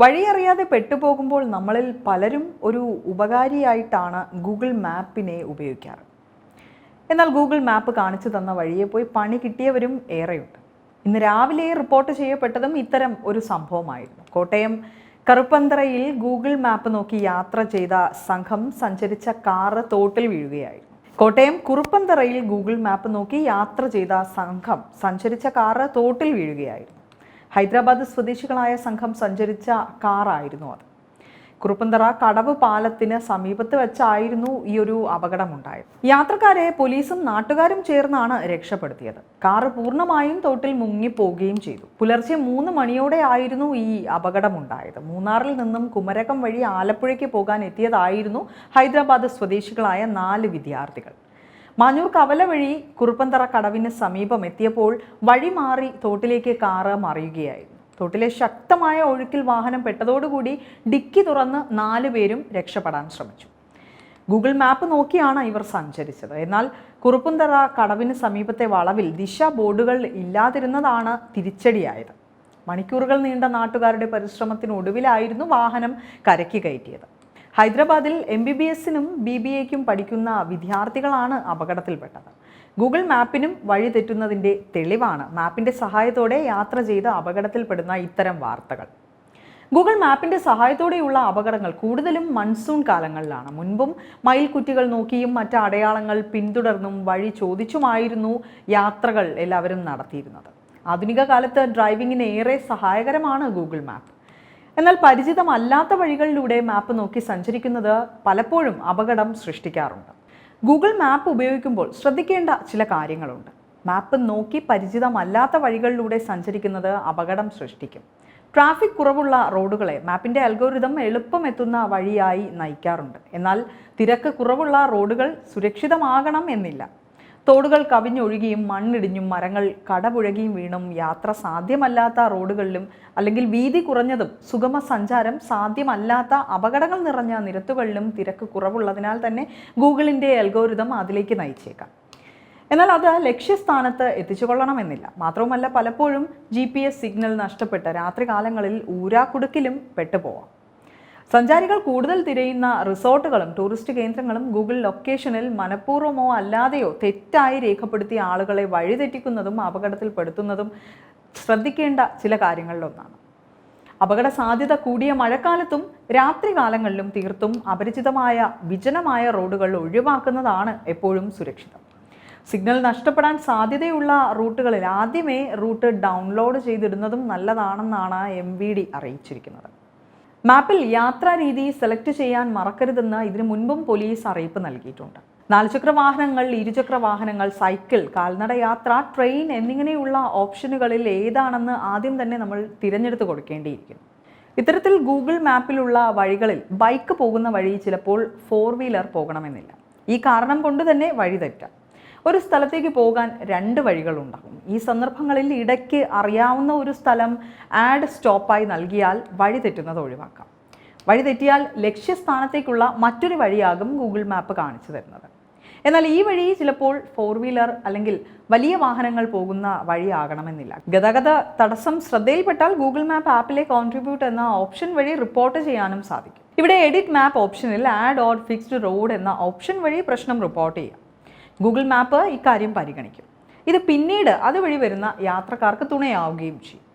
വഴിയറിയാതെ പെട്ടുപോകുമ്പോൾ നമ്മളിൽ പലരും ഒരു ഉപകാരിയായിട്ടാണ് ഗൂഗിൾ മാപ്പിനെ ഉപയോഗിക്കാറ്. എന്നാൽ ഗൂഗിൾ മാപ്പ് കാണിച്ചു തന്ന വഴിയെ പോയി പണി കിട്ടിയവരും ഏറെയുണ്ട്. ഇന്ന് രാവിലെ റിപ്പോർട്ട് ചെയ്യപ്പെട്ടതും ഇത്തരം ഒരു സംഭവമായിരുന്നു. കോട്ടയം കറുപ്പന്തറയിൽ ഗൂഗിൾ മാപ്പ് നോക്കി യാത്ര ചെയ്ത സംഘം സഞ്ചരിച്ച കാറ് തോട്ടിൽ വീഴുകയായിരുന്നു. കോട്ടയം കുറുപ്പന്തറയിൽ ഗൂഗിൾ മാപ്പ് നോക്കി യാത്ര ചെയ്ത സംഘം സഞ്ചരിച്ച കാറ് തോട്ടിൽ വീഴുകയായിരുന്നു. ഹൈദരാബാദ് സ്വദേശികളായ സംഘം സഞ്ചരിച്ച കാറായിരുന്നു അത്. കുറുപ്പന്തറ കടവ് പാലത്തിന് സമീപത്ത് വെച്ചായിരുന്നു ഈ ഒരു അപകടമുണ്ടായത്. യാത്രക്കാരെ പോലീസും നാട്ടുകാരും ചേർന്നാണ് രക്ഷപ്പെടുത്തിയത്. കാറ് പൂർണമായും തോട്ടിൽ മുങ്ങിപ്പോവുകയും ചെയ്തു. പുലർച്ചെ മൂന്ന് മണിയോടെ ആയിരുന്നു ഈ അപകടമുണ്ടായത്. മൂന്നാറിൽ നിന്നും കുമരകം വഴി ആലപ്പുഴയ്ക്ക് പോകാൻ എത്തിയതായിരുന്നു ഹൈദരാബാദ് സ്വദേശികളായ നാല് വിദ്യാർത്ഥികൾ. മാഞ്ഞൂർ കവല വഴി കുറുപ്പന്തറ കടവിന് സമീപം എത്തിയപ്പോൾ വഴി മാറി തോട്ടിലേക്ക് കാറ് മറിയുകയായിരുന്നു തോട്ടിലെ ശക്തമായ ഒഴുക്കിൽ വാഹനം പെട്ടതോടുകൂടി ഡിക്കി തുറന്ന് നാലു പേരും രക്ഷപ്പെടാൻ ശ്രമിച്ചു. ഗൂഗിൾ മാപ്പ് നോക്കിയാണ് ഇവർ സഞ്ചരിച്ചത്. എന്നാൽ കുറുപ്പന്തറ കടവിന് സമീപത്തെ വളവിൽ ദിശ ബോർഡുകൾ ഇല്ലാതിരുന്നതാണ് തിരിച്ചടിയായത്. മണിക്കൂറുകൾ നീണ്ട നാട്ടുകാരുടെ പരിശ്രമത്തിനൊടുവിലായിരുന്നു വാഹനം കരയ്ക്ക് കയറ്റിയത്. ഹൈദരാബാദിൽ എം ബി ബി എസിനും ബി ബി എക്കും പഠിക്കുന്ന വിദ്യാർത്ഥികളാണ് അപകടത്തിൽപ്പെട്ടത്. ഗൂഗിൾ മാപ്പിനും വഴി തെറ്റുന്നതിന്റെ തെളിവാണ് മാപ്പിന്റെ സഹായത്തോടെ യാത്ര ചെയ്ത് അപകടത്തിൽപ്പെടുന്ന ഇത്തരം വാർത്തകൾ. ഗൂഗിൾ മാപ്പിന്റെ സഹായത്തോടെയുള്ള അപകടങ്ങൾ കൂടുതലും മൺസൂൺ കാലങ്ങളിലാണ്. മുൻപും മയിൽക്കുറ്റികൾ നോക്കിയും മറ്റ് അടയാളങ്ങൾ പിന്തുടർന്നും വഴി ചോദിച്ചുമായിരുന്നു യാത്രകൾ എല്ലാവരും നടത്തിയിരുന്നത്. ആധുനിക കാലത്ത് ഡ്രൈവിങ്ങിന് ഏറെ സഹായകരമാണ് ഗൂഗിൾ മാപ്പ്. എന്നാൽ പരിചിതമല്ലാത്ത വഴികളിലൂടെ മാപ്പ് നോക്കി സഞ്ചരിക്കുന്നത് പലപ്പോഴും അപകടം സൃഷ്ടിക്കാറുണ്ട്. ഗൂഗിൾ മാപ്പ് ഉപയോഗിക്കുമ്പോൾ ശ്രദ്ധിക്കേണ്ട ചില കാര്യങ്ങളുണ്ട്. മാപ്പ് നോക്കി പരിചിതമല്ലാത്ത വഴികളിലൂടെ സഞ്ചരിക്കുന്നത് അപകടം സൃഷ്ടിക്കും. ട്രാഫിക് കുറവുള്ള റോഡുകളെ മാപ്പിന്റെ അൽഗോരിതം എളുപ്പം എത്തുന്ന വഴിയായി നയിക്കാറുണ്ട്. എന്നാൽ തിരക്ക് കുറവുള്ള റോഡുകൾ സുരക്ഷിതമാകണം എന്നില്ല. തോടുകൾ കവിഞ്ഞൊഴുകിയും മണ്ണിടിഞ്ഞും മരങ്ങൾ കടപുഴകിയും വീണും യാത്ര സാധ്യമല്ലാത്ത റോഡുകളിലും അല്ലെങ്കിൽ വീതി കുറഞ്ഞതും സുഗമ സഞ്ചാരം സാധ്യമല്ലാത്ത അപകടങ്ങൾ നിറഞ്ഞ നിരത്തുകളിലും തിരക്ക് കുറവുള്ളതിനാൽ തന്നെ ഗൂഗിളിന്റെ അൽഗോരിതം അതിലേക്ക് നയിച്ചേക്കാം. എന്നാൽ അത് ലക്ഷ്യസ്ഥാനത്ത് എത്തിച്ചുകൊള്ളണമെന്നില്ല. മാത്രവുമല്ല പലപ്പോഴും ജി പി എസ് സിഗ്നൽ നഷ്ടപ്പെട്ട് രാത്രികാലങ്ങളിൽ ഊരാക്കുടുക്കിലും പെട്ടുപോവാം. സഞ്ചാരികൾ കൂടുതൽ തിരയുന്ന റിസോർട്ടുകളും ടൂറിസ്റ്റ് കേന്ദ്രങ്ങളും ഗൂഗിൾ ലൊക്കേഷനിൽ മനഃപൂർവമോ അല്ലാതെയോ തെറ്റായി രേഖപ്പെടുത്തിയ ആളുകളെ വഴിതെറ്റിക്കുന്നതും അപകടത്തിൽപ്പെടുത്തുന്നതും ശ്രദ്ധിക്കേണ്ട ചില കാര്യങ്ങളിലൊന്നാണ്. അപകട സാധ്യത കൂടിയ മഴക്കാലത്തും രാത്രികാലങ്ങളിലും തീർത്തും അപരിചിതമായ വിജനമായ റോഡുകൾ ഒഴിവാക്കുന്നതാണ് എപ്പോഴും സുരക്ഷിതം. സിഗ്നൽ നഷ്ടപ്പെടാൻ സാധ്യതയുള്ള റൂട്ടുകളിൽ ആദ്യമേ റൂട്ട് ഡൗൺലോഡ് ചെയ്തിടുന്നതും നല്ലതാണെന്നാണ് എം അറിയിച്ചിരിക്കുന്നത്. മാപ്പിൽ യാത്രാരീതി സെലക്ട് ചെയ്യാൻ മറക്കരുതെന്ന് ഇതിനു മുൻപും പോലീസ് അറിയിപ്പ് നൽകിയിട്ടുണ്ട്. നാലുചക്ര വാഹനങ്ങൾ ഇരുചക്ര വാഹനങ്ങൾ സൈക്കിൾ കാൽനട യാത്ര ട്രെയിൻ എന്നിങ്ങനെയുള്ള ഓപ്ഷനുകളിൽ ഏതാണെന്ന് ആദ്യം തന്നെ നമ്മൾ തിരഞ്ഞെടുത്ത് കൊടുക്കേണ്ടിയിരിക്കുന്നു. ഇത്തരത്തിൽ ഗൂഗിൾ മാപ്പിലുള്ള വഴികളിൽ ബൈക്ക് പോകുന്ന വഴി ചിലപ്പോൾ ഫോർ വീലർ പോകണമെന്നില്ല. ഈ കാരണം കൊണ്ട് തന്നെ വഴി തെറ്റാം ഒരു സ്ഥലത്തേക്ക് പോകാൻ രണ്ട് വഴികളുണ്ടാകും. ഈ സന്ദർഭങ്ങളിൽ ഇടയ്ക്ക് അറിയാവുന്ന ഒരു സ്ഥലം ആഡ് സ്റ്റോപ്പായി നൽകിയാൽ വഴി തെറ്റുന്നത് ഒഴിവാക്കാം. വഴി തെറ്റിയാൽ ലക്ഷ്യസ്ഥാനത്തേക്കുള്ള മറ്റൊരു വഴിയാകും ഗൂഗിൾ മാപ്പ് കാണിച്ചു തരുന്നത്. എന്നാൽ ഈ വഴി ചിലപ്പോൾ ഫോർ വീലർ അല്ലെങ്കിൽ വലിയ വാഹനങ്ങൾ പോകുന്ന വഴിയാകണമെന്നില്ല. ഗതാഗത തടസ്സം ശ്രദ്ധയിൽപ്പെട്ടാൽ ഗൂഗിൾ മാപ്പ് ആപ്പിലെ കോൺട്രിബ്യൂട്ട് എന്ന ഓപ്ഷൻ വഴി റിപ്പോർട്ട് ചെയ്യാനും സാധിക്കും. ഇവിടെ എഡിറ്റ് മാപ്പ് ഓപ്ഷനിൽ ആഡ് ഓർ ഫിക്സ്ഡ് റോഡ് എന്ന ഓപ്ഷൻ വഴി പ്രശ്നം റിപ്പോർട്ട് ചെയ്യാം. ഗൂഗിൾ മാപ്പ് ഇക്കാര്യം പരിഗണിക്കും. ഇത് പിന്നീട് അതുവഴി വരുന്ന യാത്രക്കാർക്ക് തുണയാവുകയും ചെയ്യും.